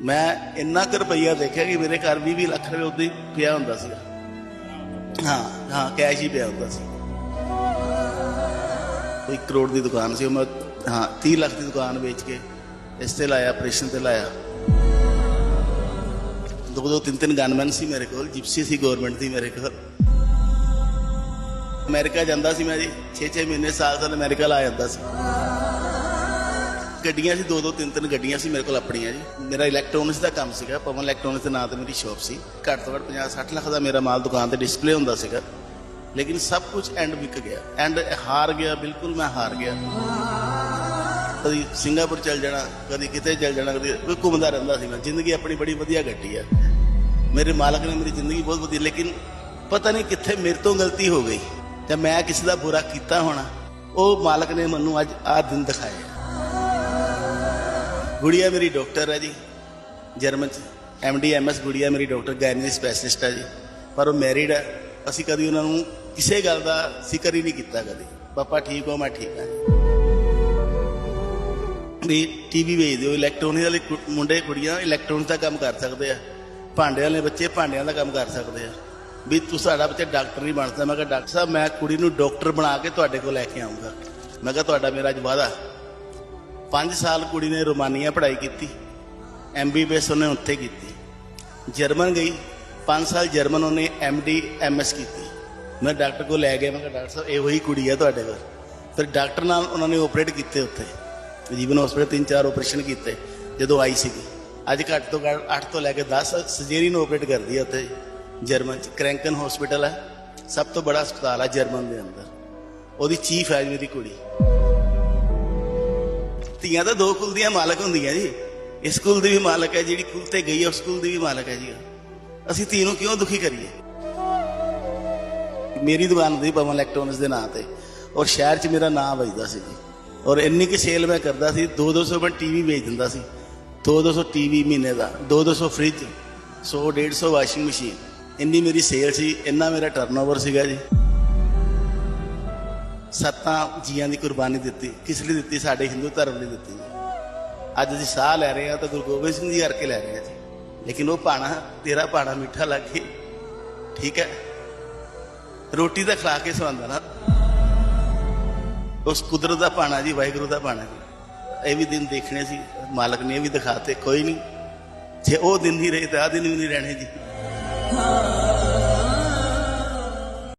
ਮੈਂ ਇੰਨਾ ਕੁ ਰੁਪਈਆ ਦੇਖਿਆ ਕਿ ਮੇਰੇ ਘਰ 20 ਲੱਖ ਰੁਪਏ ਉਦੋਂ ਹੀ ਪਿਆ ਹੁੰਦਾ ਸੀ। ਹਾਂ ਹਾਂ ਕੈਸ਼ ਹੀ ਪਿਆ ਹੁੰਦਾ ਸੀ। ਕੋਈ ਕਰੋੜ ਦੀ ਦੁਕਾਨ ਸੀ, ਉਹ ਮੈਂ, ਹਾਂ 30 ਲੱਖ ਦੀ ਦੁਕਾਨ ਵੇਚ ਕੇ ਇਸ ਤੇ ਲਾਇਆ ਆਪਰੇਸ਼ਨ ਤੇ ਲਾਇਆ। ਦੋ ਦੋ ਤਿੰਨ ਤਿੰਨ ਗਨਮੈਨ ਸੀ ਮੇਰੇ ਕੋਲ ਜਿਪਸੀ ਸੀ ਗਵਰਨਮੈਂਟ ਦੀ ਮੇਰੇ ਕੋਲ। ਅਮਰੀਕਾ ਜਾਂਦਾ ਸੀ ਮੈਂ ਜੀ 6-6 ਮਹੀਨੇ ਸਾਲ ਸਾਲ ਅਮਰੀਕਾ ਲਾ ਜਾਂਦਾ ਸੀ। ਗੱਡੀਆਂ ਸੀ ਦੋ ਦੋ ਤਿੰਨ ਤਿੰਨ ਗੱਡੀਆਂ ਸੀ ਮੇਰੇ ਕੋਲ ਆਪਣੀਆਂ ਜੀ। ਮੇਰਾ ਇਲੈਕਟ੍ਰੋਨਿਕਸ ਦਾ ਕੰਮ ਸੀਗਾ, ਪਵਨ ਇਲੈਕਟ੍ਰੋਨਿਕਸ ਦੇ ਨਾਂ ਤੇ ਮੇਰੀ ਸ਼ਾਪ ਸੀ। ਘੱਟ ਤੋਂ ਘੱਟ 50 60 ਲੱਖ ਦਾ ਮੇਰਾ ਮਾਲ ਦੁਕਾਨ ਤੇ ਡਿਸਪਲੇ ਹੁੰਦਾ ਸੀਗਾ। ਲੇਕਿਨ ਸਭ ਕੁਝ ਐਂਡ ਵਿਕ ਗਿਆ। ਐਂਡ ਹਾਰ ਗਿਆ, ਬਿਲਕੁਲ ਮੈਂ ਹਾਰ ਗਿਆ। ਕਦੀ ਸਿੰਗਾਪੁਰ ਚੱਲ ਜਾਣਾ, ਕਦੀ ਕਿਤੇ ਚੱਲ ਜਾਣਾ, ਕਦੀ ਕੋਈ ਘੁੰਮਦਾ ਰਹਿੰਦਾ ਸੀ ਮੈਂ। ਜ਼ਿੰਦਗੀ ਆਪਣੀ ਬੜੀ ਵਧੀਆ ਕੱਟੀ ਆ। ਮੇਰੇ ਮਾਲਕ ਨੇ ਮੇਰੀ ਜ਼ਿੰਦਗੀ ਬਹੁਤ ਵਧੀਆ, ਲੇਕਿਨ ਪਤਾ ਨਹੀਂ ਕਿੱਥੇ ਮੇਰੇ ਤੋਂ ਗਲਤੀ ਹੋ ਗਈ। ਤੇ ਮੈਂ ਕਿਸੇ ਦਾ ਬੁਰਾ ਕੀਤਾ ਹੋਣਾ, ਉਹ ਮਾਲਕ ਨੇ ਮੈਨੂੰ ਅੱਜ ਆਹ ਦਿਨ ਦਿਖਾਇਆ। ਗੁੜੀਆ ਮੇਰੀ ਡਾਕਟਰ ਹੈ ਜੀ, ਜਰਮਨ ਚ। ਐਮਡੀ ਐਮਐਸ ਗੁੜੀਆ ਮੇਰੀ ਡਾਕਟਰ ਗਾਇਨੀ ਸਪੈਸ਼ਲਿਸਟ ਹੈ ਜੀ। ਪਰ ਉਹ ਮੈਰਿਡ ਹੈ। ਅਸੀਂ ਕਦੀ ਉਹਨਾਂ ਨੂੰ ਕਿਸੇ ਗੱਲ ਦਾ ਜ਼ਿਕਰ ਹੀ ਨਹੀਂ ਕੀਤਾ ਕਦੀ। ਪਾਪਾ ਠੀਕ ਹੋ, ਮੈਂ ਠੀਕ ਹਾਂ ਵੀ ਟੀਵੀ ਵੇਚ ਦਿਓ ਇਲੈਕਟ੍ਰੋਨਿਕ ਵਾਲੇ ਕੁ- ਮੁੰਡੇ, ਕੁੜੀਆਂ ਇਲੈਕਟ੍ਰੋਨਿਕ ਦਾ ਕੰਮ ਕਰ ਸਕਦੇ ਆ। ਭਾਂਡੇ ਵਾਲੇ ਬੱਚੇ ਭਾਂਡਿਆਂ ਦਾ ਕੰਮ ਕਰ ਸਕਦੇ ਆ। ਵੀ ਤੂੰ ਸਾਡਾ ਬੱਚਾ ਡਾਕਟਰ ਨਹੀਂ ਬਣ ਸਕਦਾ ਮੈਂ ਕਿਹਾ, ਡਾਕਟਰ ਸਾਹਿਬ, ਮੈਂ ਕੁੜੀ ਨੂੰ ਡਾਕਟਰ ਬਣਾ ਕੇ ਤੁਹਾਡੇ ਕੋਲ ਲੈ ਕੇ ਆਉਂਗਾ। ਮੈਂ ਕਿਹਾ, ਤੁਹਾਡਾ ਮੇਰਾ ਅੱਜ ਵਾਅਦਾ। 5 ਸਾਲ ਕੁੜੀ ਨੇ ਰੋਮਾਨੀਆ ਪੜ੍ਹਾਈ ਕੀਤੀ ਐਮਬੀਬੀਐਸ ਉਹਨੇ ਉੱਥੇ ਕੀਤੀ। ਜਰਮਨ ਗਈ 5 ਸਾਲ ਜਰਮਨ ਉਹਨੇ ਐਮਡੀ ਐਮਐਸ ਕੀਤੀ। ਮੈਂ ਡਾਕਟਰ ਕੋਲ ਲੈ ਗਿਆ, ਮੈਂ ਕਿਹਾ, ਡਾਕਟਰ ਸਾਹਿਬ, ਇਹੋ ਹੀ ਕੁੜੀ ਹੈ ਤੁਹਾਡੇ ਕੋਲ। ਫਿਰ ਡਾਕਟਰ ਨਾਲ ਉਹਨਾਂ ਨੇ ਆਪਰੇਟ ਕੀਤੇ ਉੱਥੇ। ਜੀਵਨ ਹਸਪੀਟਲ ਤਿੰਨ ਚਾਰ ਆਪਰੇਸ਼ਨ ਕੀਤੇ, ਜਦੋਂ ਆਈ ਸੀਗੀ। ਅੱਜ ਘੱਟ ਤੋਂ ਘੱਟ 8 ਤੋਂ ਲੈ ਕੇ 10 ਸਰਜਰੀ ਨੂੰ ਆਪਰੇਟ ਕਰਦੀ ਹੈ ਉੱਥੇ, ਜਰਮਨ ਚ। ਕ੍ਰੈਂਕਨ ਹਸਪੀਟਲ ਹੈ ਸਭ ਤੋਂ ਬੜਾ ਹਸਪਤਾਲ ਹੈ ਜਰਮਨ ਦੇ ਅੰਦਰ। ਉਹਦੀ ਚੀਫ ਹੈ ਮੇਰੀ ਕੁੜੀ। ਧੀਆਂ ਤਾਂ ਦੋ ਕੁਲ ਦੀਆਂ ਮਾਲਕ ਹੁੰਦੀਆਂ ਜੀ। ਇਸ ਕੁਲ ਦੀ ਵੀ ਮਾਲਕ ਹੈ ਜਿਹੜੀ ਕੁਲ ਤੇ ਗਈ ਹੈ, ਉਸ ਕੁਲ ਦੀ ਵੀ ਮਾਲਕ ਹੈ ਜੀ ਅਸੀਂ ਧੀ ਨੂੰ ਕਿਉਂ ਦੁਖੀ ਕਰੀਏ? ਮੇਰੀ ਦੁਕਾਨ ਦੀ ਪਵਨ ਇਲੈਕਟ੍ਰੋਨਿਕਸ ਦੇ ਨਾਂ ਤੇ, ਔਰ ਸ਼ਹਿਰ 'ਚ ਮੇਰਾ ਨਾਂ ਵੱਜਦਾ ਸੀ ਜੀ। ਔਰ ਇੰਨੀ ਕਿ ਸੇਲ ਮੈਂ ਕਰਦਾ ਸੀ 2-200 ਮੈਂ ਟੀਵੀ ਵੇਚ ਦਿੰਦਾ ਸੀ। 2-200 ਟੀਵੀ ਮਹੀਨੇ ਦਾ 2-200 ਫ੍ਰਿਜ 100-150 ਵਾਸ਼ਿੰਗ ਮਸ਼ੀਨ ਇੰਨੀ ਮੇਰੀ ਸੇਲ ਸੀ, ਇੰਨਾ ਮੇਰਾ ਟਰਨਓਵਰ ਸੀਗਾ ਜੀ। ਸੱਤਾਂ ਜੀਆਂ ਦੀ ਕੁਰਬਾਨੀ ਦਿੱਤੀ, ਕਿਸ ਲਈ ਦਿੱਤੀ? ਸਾਡੇ ਹਿੰਦੂ ਧਰਮ ਲਈ ਦਿੱਤੀ। ਅੱਜ ਅਸੀਂ ਸਾਹ ਲੈ ਰਹੇ ਹਾਂ ਤਾਂ ਗੁਰੂ ਗੋਬਿੰਦ ਸਿੰਘ ਜੀ ਕਰਕੇ ਲੈ ਰਹੇ ਹਾਂ ਜੀ। ਲੇਕਿਨ ਉਹ ਪਾਣਾ ਤੇਰਾ ਪਾਣਾ ਮਿੱਠਾ ਲੱਗੇ ਠੀਕ ਹੈ? ਰੋਟੀ ਤਾਂ ਖਾ ਕੇ ਸੌਂਦਾ ਨਾ। ਉਸ ਕੁਦਰਤ ਦਾ ਪਾਣਾ ਜੀ, ਵਾਹਿਗੁਰੂ ਦਾ ਪਾਣਾ ਜੀ। ਇਹ ਵੀ ਦਿਨ ਦੇਖਣੇ ਸੀ, ਮਾਲਕ ਨੇ ਇਹ ਵੀ ਦਿਖਾਤੇ, ਕੋਈ ਨਹੀਂ। ਜੇ ਉਹ ਦਿਨ ਹੀ ਰਹੇ ਤਾਂ ਆ ਦਿਨ ਵੀ ਨਹੀਂ ਰਹਿਣੇ ਜੀ।